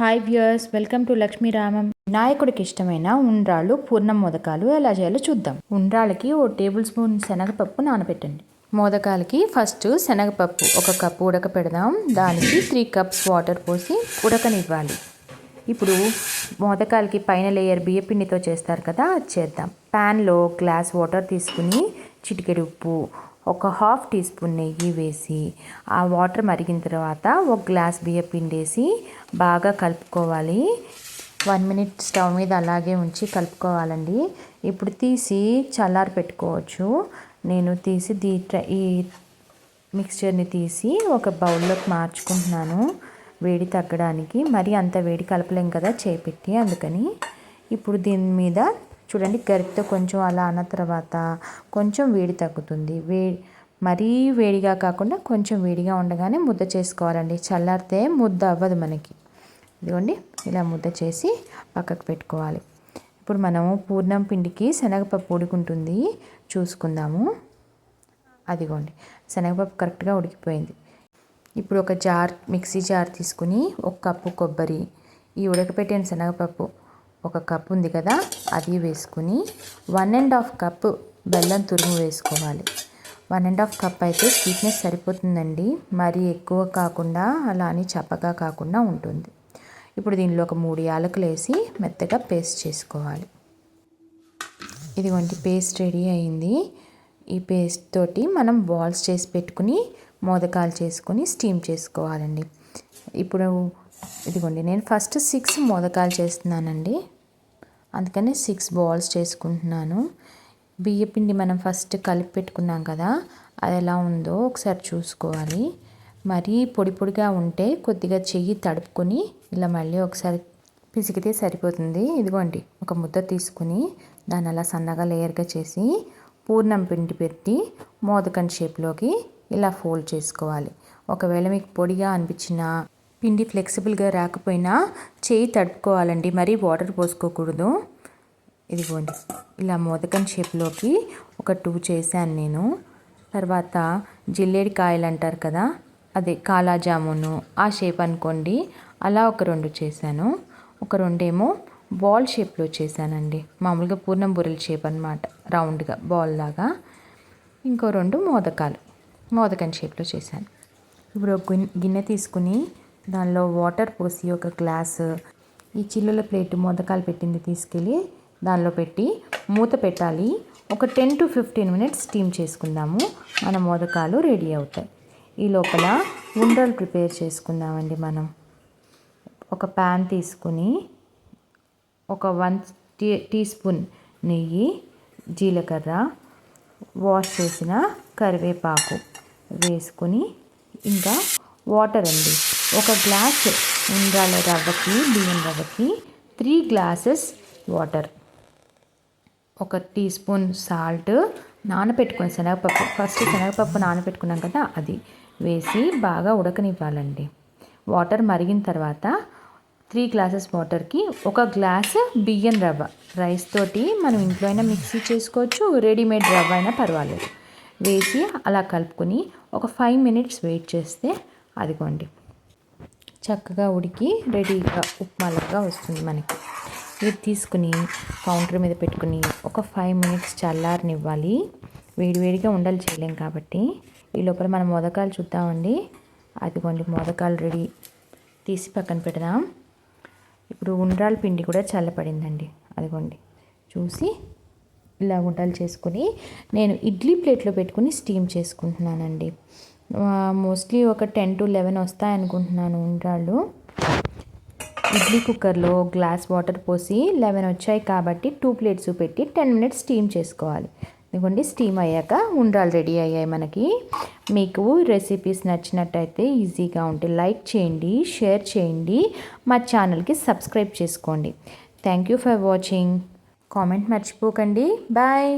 Hi viewers welcome to Lakshmiramam వినాయకుడికి ఇష్టమైన ఉండ్రాళ్ళు పూర్ణం మోదకాలు ఎలా చేయాలో చూద్దాం. ఉండ్రాళ్ళకి ఓ టేబుల్ స్పూన్ శనగపప్పు నానబెట్టండి. మోదకాలకి ఫస్ట్ శనగపప్పు ఒక కప్పు ఉడకపెడదాం దానికి త్రీ కప్స్ వాటర్ పోసి ఉడకనివ్వాలి. ఇప్పుడు మోదకాలకి పైన లేయర్ బియ్యపిండితో చేస్తారు కదా అది చేద్దాం. ప్యాన్లో గ్లాస్ వాటర్ తీసుకుని చిటికెడు ఉప్పు ఒక హాఫ్ టీ స్పూన్ నెయ్యి వేసి ఆ వాటర్ మరిగిన తర్వాత ఒక గ్లాస్ బియ్య పిండేసి బాగా కలుపుకోవాలి. వన్ మినిట్ స్టవ్ మీద అలాగే ఉంచి కలుపుకోవాలండి. ఇప్పుడు తీసి చల్లారి పెట్టుకోవచ్చు. నేను తీసి దీ ఈ మిక్స్చర్ని తీసి ఒక బౌల్లోకి మార్చుకుంటున్నాను. వేడి తగ్గడానికి. మరి అంత వేడి కలపలేం కదా చేపెట్టి అందుకని. ఇప్పుడు దీని మీద చూడండి గరిటతో కొంచెం అలా అన్న తర్వాత కొంచెం వేడి తగ్గుతుంది. వే మరీ వేడిగా కాకుండా కొంచెం వేడిగా ఉండగానే ముద్ద చేసుకోవాలండి. చల్లారితే ముద్ద అవ్వదు మనకి. ఇదిగోండి ఇలా ముద్ద చేసి పక్కకు పెట్టుకోవాలి. ఇప్పుడు మనము పూర్ణం పిండికి శనగపప్పు ఉడుకుంటుంది. చూసుకుందాము. అదిగోండి శనగపప్పు కరెక్ట్గా ఉడికిపోయింది. ఇప్పుడు ఒక జార్ మిక్సీ జార్ తీసుకుని ఒక కప్పు కొబ్బరి ఈ ఉడకపెట్టిన శనగపప్పు ఒక కప్ ఉంది కదా అది వేసుకుని వన్ అండ్ హాఫ్ కప్ బెల్లం తురుము వేసుకోవాలి. వన్ అండ్ హాఫ్ కప్ అయితే స్వీట్నెస్ సరిపోతుందండి మరీ ఎక్కువ కాకుండా అలా అని చప్పగా కాకుండా ఉంటుంది. ఇప్పుడు దీనిలో ఒక మూడు యాలకులు వేసి మెత్తగా పేస్ట్ చేసుకోవాలి. ఇదిగోండి పేస్ట్ రెడీ అయింది. ఈ పేస్ట్ తోటి మనం బాల్స్ చేసి పెట్టుకుని మోదకాలు చేసుకుని స్టీమ్ చేసుకోవాలండి. ఇప్పుడు ఇదిగోండి నేను ఫస్ట్ సిక్స్ మోదకాలు చేస్తున్నానండి. అందుకని సిక్స్ బాల్స్ చేసుకుంటున్నాను. బియ్యపిండి మనం ఫస్ట్ కలిపి పెట్టుకున్నాం కదా అది ఎలా ఉందో ఒకసారి చూసుకోవాలి. మరీ పొడి పొడిగా ఉంటే కొద్దిగా చెయ్యి తడుపుకొని ఇలా మళ్ళీ ఒకసారి పిసికితే సరిపోతుంది. ఇదిగోండి ఒక ముద్ద తీసుకుని దాన్ని అలా సన్నగా లేయర్గా చేసి పూర్ణం పిండి పెట్టి మోదకం షేప్లోకి ఇలా ఫోల్డ్ చేసుకోవాలి. ఒకవేళ మీకు పొడిగా అనిపించిన పిండి ఫ్లెక్సిబుల్గా రాకపోయినా చేయి తడుపుకోవాలండి. మరీ వాటర్ పోసుకోకూడదు. ఇదిగోండి. ఇలా మోదకం షేప్లోకి ఒక టూ చేశాను నేను. తర్వాత జిల్లేడి కాయలు అంటారు కదా అదే కాలాజామును ఆ షేప్ అనుకోండి. అలా ఒక రెండు చేశాను. ఒక రెండేమో బాల్ షేప్లో చేశానండి. మామూలుగా పూర్ణం బుర్రెల షేప్ అనమాట రౌండ్గా బాల్ లాగా. ఇంకో రెండు మోదకాలు మోదకం షేప్లో చేశాను. ఇప్పుడు గిన్నె తీసుకుని దానిలో వాటర్ పోసి ఒక గ్లాసు ఈ చిల్లుల ప్లేట్ మోదకాలు పెట్టింది తీసుకెళ్ళి దానిలో పెట్టి మూత పెట్టాలి. ఒక ten to fifteen minutes steam చేసుకుందాము. మన మోదకాలు రెడీ అవుతాయి. ఈ లోపల ఉండలు ప్రిపేర్ చేసుకుందామండి మనం. ఒక ప్యాన్ తీసుకుని ఒక వన్ టీ టీ స్పూన్ నెయ్యి జీలకర్ర వాష్ చేసిన కరివేపాకు వేసుకుని ఇంకా వాటర్ అండి. ఒక గ్లాస్ ఉండాలి రవ్వకి బియ్యం రవ్వకి త్రీ గ్లాసెస్ వాటర్. ఒక టీ స్పూన్ సాల్ట్ నానబెట్టుకుని శనగపప్పు. ఫస్ట్ శనగపప్పు నానబెట్టుకున్నాం కదా అది వేసి బాగా ఉడకనివ్వాలండి. వాటర్ మరిగిన తర్వాత త్రీ గ్లాసెస్ వాటర్కి ఒక గ్లాస్ బియ్యం రవ్వ. రైస్ తోటి మనం ఇంట్లో అయినా మిక్సీ చేసుకోవచ్చు రెడీమేడ్ రవ్వ అయినా పర్వాలేదు. వేసి అలా కలుపుకొని ఒక ఫైవ్ మినిట్స్ వెయిట్ చేస్తే అదిగోండి. చక్కగా ఉడికి రెడీగా ఉప్మాలాగా వస్తుంది మనకి. ఇది తీసుకుని కౌంటర్ మీద పెట్టుకుని ఒక ఫైవ్ మినిట్స్ చల్లారనివ్వాలి. వేడివేడిగా ఉండలు చేయలేం కాబట్టి. ఈ లోపల మనం మొదకాలు చూద్దామండి. అదిగోండి మొదకాలు రెడీ తీసి పక్కన పెడదాం. ఇప్పుడు ఉండ్రాల పిండి కూడా చల్లపడిందండి అదిగోండి చూసి ఇలా ఉండలు చేసుకుని నేను ఇడ్లీ ప్లేట్లో పెట్టుకుని స్టీమ్ చేసుకుంటున్నానండి. మోస్ట్లీ ఒక టెన్ టు లెవెన్ వస్తాయి అనుకుంటున్నాను ఉండ్రాళ్ళు ఇడ్లీ కుక్కర్లో గ్లాస్ వాటర్ పోసి లెవెన్ వచ్చాయి కాబట్టి టూ ప్లేట్స్ పెట్టి టెన్ మినిట్స్ స్టీమ్ చేసుకోవాలి. ఇదిగోండి స్టీమ్ అయ్యాక ఉండ్రాలు రెడీ అయ్యాయి మనకి. మీకు రెసిపీస్ నచ్చినట్టయితే ఈజీగా ఉంటే లైక్ చేయండి షేర్ చేయండి. మా ఛానల్కి సబ్స్క్రైబ్ చేసుకోండి. Thank you for watching comment మర్చిపోకండి. బాయ్